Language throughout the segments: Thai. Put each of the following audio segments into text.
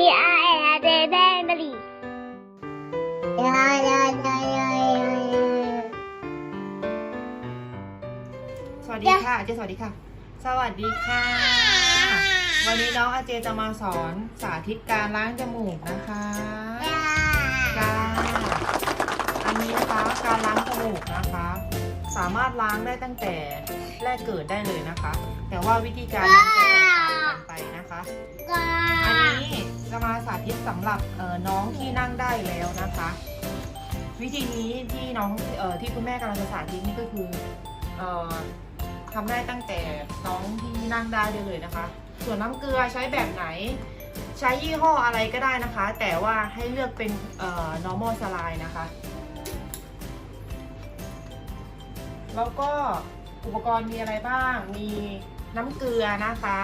มีอะไรเดเดมาลียายายายายาสวัสดีค่ะอาเจสวัสดีค่ะ สวัสดีค่ะ วันนี้น้องอาเจจะมาสอนสาธิตการล้างจมูกนะคะการอันนี้นะคะการล้างจมูกนะคะ สามารถล้างได้ตั้งแต่แรกเกิดได้เลยนะคะ แต่ว่าวิธีการล้างจะแตกต่างกัน ไปนะคะ อันนี้จะมาสาธิตสำหรับเอ่อน้องที่นั่งได้แล้วนะคะ วิธีนี้ที่น้องเอ่อที่คุณแม่กำลังจะสาธิตนี่ก็คือเอ่อทำได้ตั้งแต่น้องที่นั่งได้ได้เลยนะคะ ส่วนน้ำเกลือใช้แบบไหน ใช้ยี่ห้ออะไรก็ได้นะคะ แต่ว่าให้เลือกเป็นเอ่อ normal saline นะคะ แล้วก็อุปกรณ์มีอะไรบ้าง มีน้ำเกลือนะคะ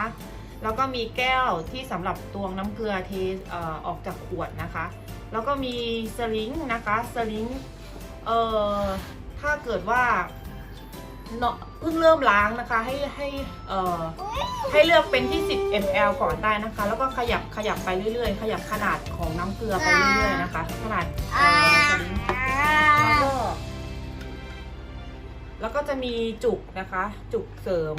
แล้วก็มีแก้วที่สำหรับตวงน้ำเกลือเทอออกจากขวดนะคะ แล้วก็มีสลิงนะคะสลิงเอ่อถ้าเกิดว่าเนาะเพิ่งเริ่มล้างนะคะให้ให้เอ่อให้เลือกเป็นที่ 10 ml ก่อนได้นะคะ แล้วก็ขยับขยับไปเรื่อยๆ ขยับขนาดของน้ำเกลือไปเรื่อยๆนะคะ ขนาดสลิงแล้วก็แล้วก็จะมีจุกนะคะ จุกเสริม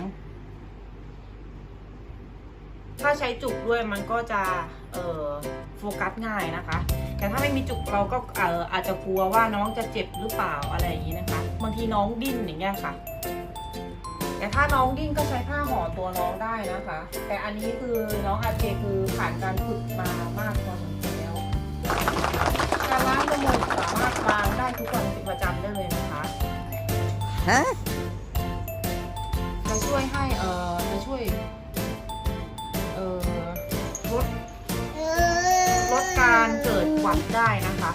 ถ้าใช้จุกด้วยมันก็จะเอ่อโฟกัสง่ายนะคะ แต่ถ้าไม่มีจุกเราก็เอ่ออาจจะกลัวว่าน้องจะเจ็บหรือเปล่าอะไรอย่างนี้นะคะ บางทีน้องดิ้นอย่างเงี้ยค่ะ แต่ถ้าน้องดิ้นก็ใช้ผ้าห่อตัวน้องได้นะคะ แต่อันนี้คือน้องอาเจคือผ่านการฝึกมามากพอสมควรแล้ว การล้างจมูกสามารถล้างได้ทุกวันเป็นประจำได้เลยนะคะ Huh? จะช่วยให้เอ่อ วัดได้นะคะ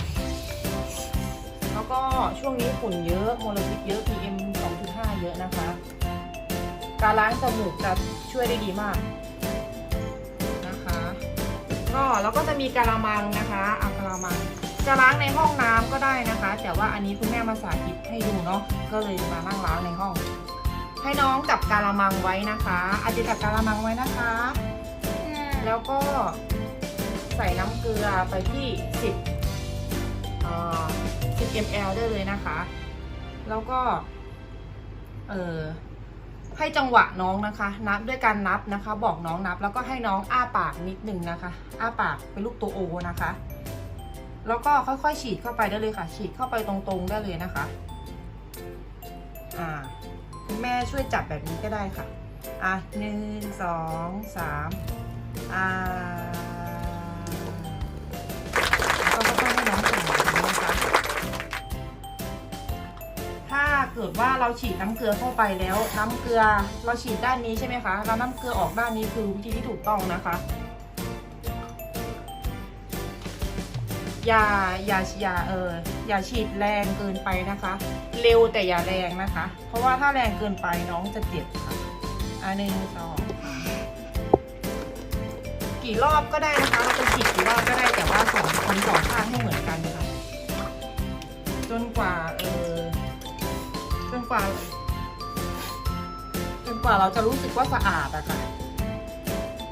แล้วก็ช่วงนี้ฝุ่นเยอะมลพิษเยอะ PM 2.5 เยอะนะคะ การล้างจมูกจะช่วยได้ดีมากนะคะ ก็แล้วก็จะมีกะละมังนะคะอากะละมังจะล้างในห้องน้ำก็ได้นะคะ แต่ว่าอันนี้คุณแม่มาสาธิตให้ดูเนาะก็เลยมานั่งล้างในห้อง ให้น้องจับกะละมังไว้นะคะอาจจะจับกะละมังไว้นะคะ แล้วก็ ส่น้ำเกลือไปที่ 10เอ่อ10 ml ได้เลยนะคะ แล้วก็ เออให้จังหวะน้องนะคะ นับด้วยการนับนะคะ บอกน้องนับ แล้วก็ให้น้องอ้าปากนิดนึงนะคะ อ้าปากเป็นรูปตัวโอนะคะ แล้วก็ค่อยๆฉีดเข้าไปได้เลยค่ะ ฉีดเข้าไปตรงๆได้เลยนะคะอ่าคุณแม่ช่วยจับแบบนี้ก็ได้ค่ะ อะหนึ่งสองสามอ่า กิดว่าเราฉีดน้ำเกลือเข้าไปแล้ว น้ำเกลือเราฉีดด้านนี้ใช่ไหมคะแล้วน้ำเกลือออกด้านนี้คือวิธีที่ถูกต้องนะคะ อย่าอย่าอย่าเอออย่าฉีดแรงเกินไปนะคะ เร็วแต่อย่าแรงนะคะ เพราะว่าถ้าแรงเกินไปน้องจะเจ็บค่ะอันหนึ่งสองกี่รอบก็ได้นะคะเราจะฉีดกี่รอบก็ได้แต่ว่าสองคนสองข้างให้เหมือนกันค่ะจนกว่าเออ กว่าจนกว่าเราจะรู้สึกว่าสะอาดอะค่ะ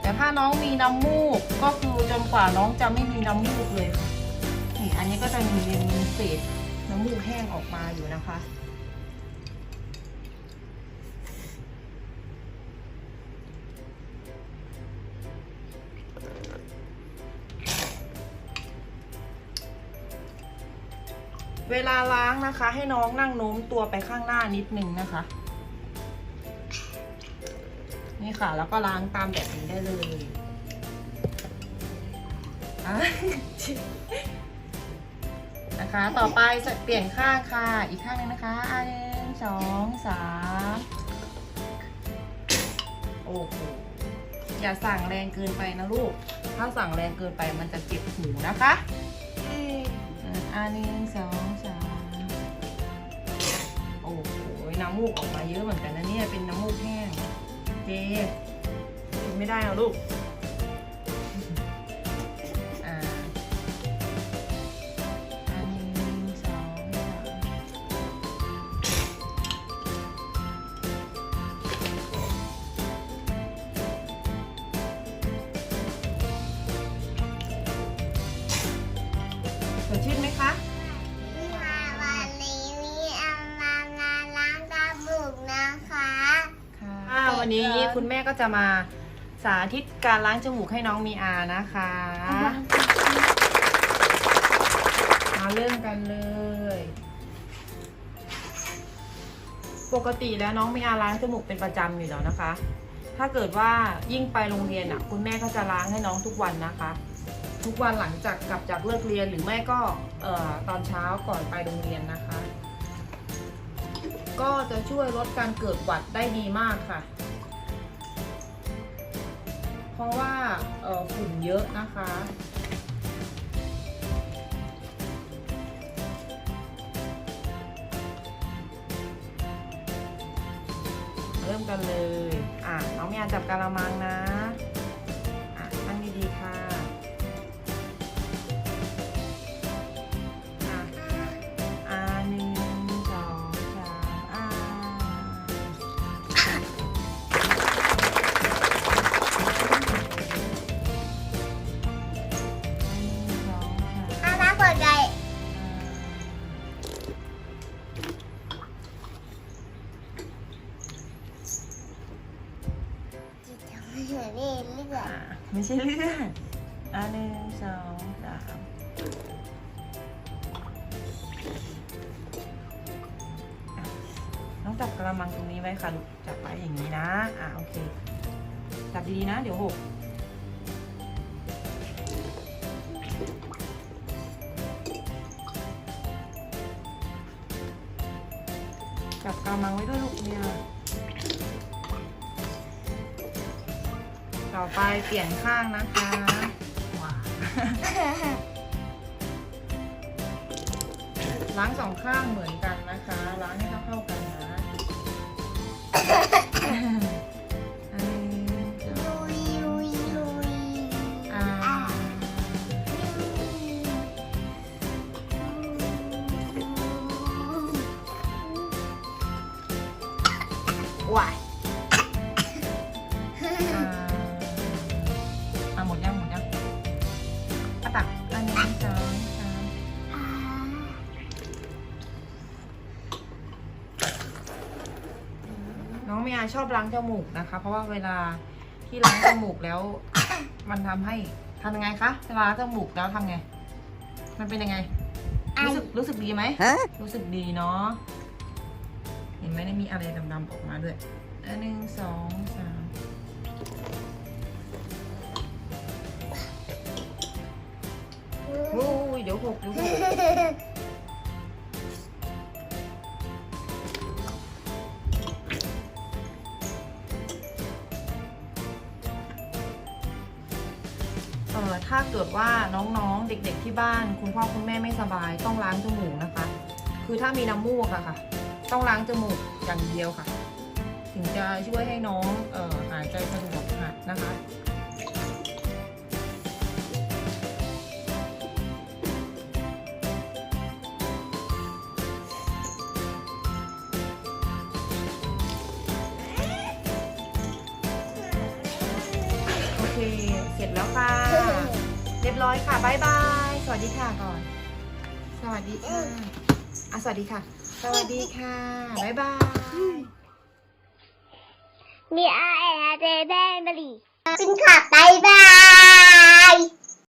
แต่ถ้าน้องมีน้ำมูกก็คือจนกว่าน้องจะไม่มีน้ำมูกเลยค่ะนี่อันนี้ก็จะมีเศษน้ำมูกแห้งออกมาอยู่นะคะ เวลาล้างนะคะ ให้น้องนั่งโน้มตัวไปข้างหน้านิดนึงนะคะ นี่ค่ะ แล้วก็ล้างตามแบบนี้ได้เลยนะคะ ต่อไปจะเปลี่ยนข้างค่ะ อีกข้างหนึงนะคะอันหนึ่งสองสามโอ้โหอย่าสั่งแรงเกินไปนะลูก ถ้าสั่งแรงเกินไปมันจะเจ็บหูนะคะ อันหนึ่งสองสามโอ้โห น้ำมูกออกมาเยอะเหมือนกันนะเนี่ย เป็นน้ำมูกแห้ง เจกินไม่ได้เอาลูก ชื่นไหมคะวันนี้นี่อามาล้างกรบุกนะคะะวันนี้คุณแม่ก็จะมาสาธิตการล้างจมูกให้น้องมีอานะคะมาเริ่มกันเลย ปกติแล้วน้องมีอาล้างจมูกเป็นประจำอยู่แล้วนะคะ ถ้าเกิดว่ายิ่งไปโรงเรียนอะ คุณแม่ก็จะล้างให้น้องทุกวันนะคะ ทุกวันหลังจากกลับจากเลิกเรียนหรือไม่ก็อตอนเช้าก่อนไปโรงเรียนนะคะ ก็จะช่วยลดการเกิดหวัดได้ดีมากค่ะ เพราะว่าฝุ่นเยอะนะคะเริ่มกันเลย อะ น้องมีอาจับกะละมังนะ อะนั่งดีๆค่ะ เหนื่อยเรื่อยอ่าไม่ใช่เลื่อนอ่าหนึ่งสองสามอะน้องจับกระมังตรงนี้ไว้ค่ะลูกจับไว้อย่างนี้นะ อ่าโอเค จับดีๆนะ เดี๋ยวหกจับกระมังไว้ด้วยลูกเนี่ย ต่อไปเปลี่ยนข้างนะคะว้าล้างสองข้างเหมือนกันนะคะ ล้างให้เท่าๆกันนะ น้องเมียชอบล้างจมูกนะคะ เพราะว่าเวลาที่ล้างจมูกแล้ว มันทำให้ทำยังไงคะเวลาล้างจมูกแล้วทำไง มันเป็นยังไง รู้สึกรู้สึกดีไหม Huh? รู้สึกดีเนาะ เห็นไหมเนี่ยมีอะไรดำๆออกมาด้วยอันหนึ่งสองสามโอ้ยเดี๋ยวหกเดี๋ยวหก เออถ้าเกิดว่าน้องๆเด็ก ๆที่บ้าน คุณพ่อคุณแม่ไม่สบายต้องล้างจมูกนะคะ คือถ้ามีน้ำมูกอะค่ะ ต้องล้างจมูกอย่างเดียวค่ะ ถึงจะช่วยให้น้องเอ่อหายใจสะดวกค่ะนะคะโอเคเสร็จแล้วค่ะ เรียบร้อยค่ะบายบาย สวัสดีค่ะก่อน สวัสดีค่ะอะสวัสดีค่ะ สวัสดีค่ะบายบาย มีอาแอร์เจแดงบลีจินค่ะบายบาย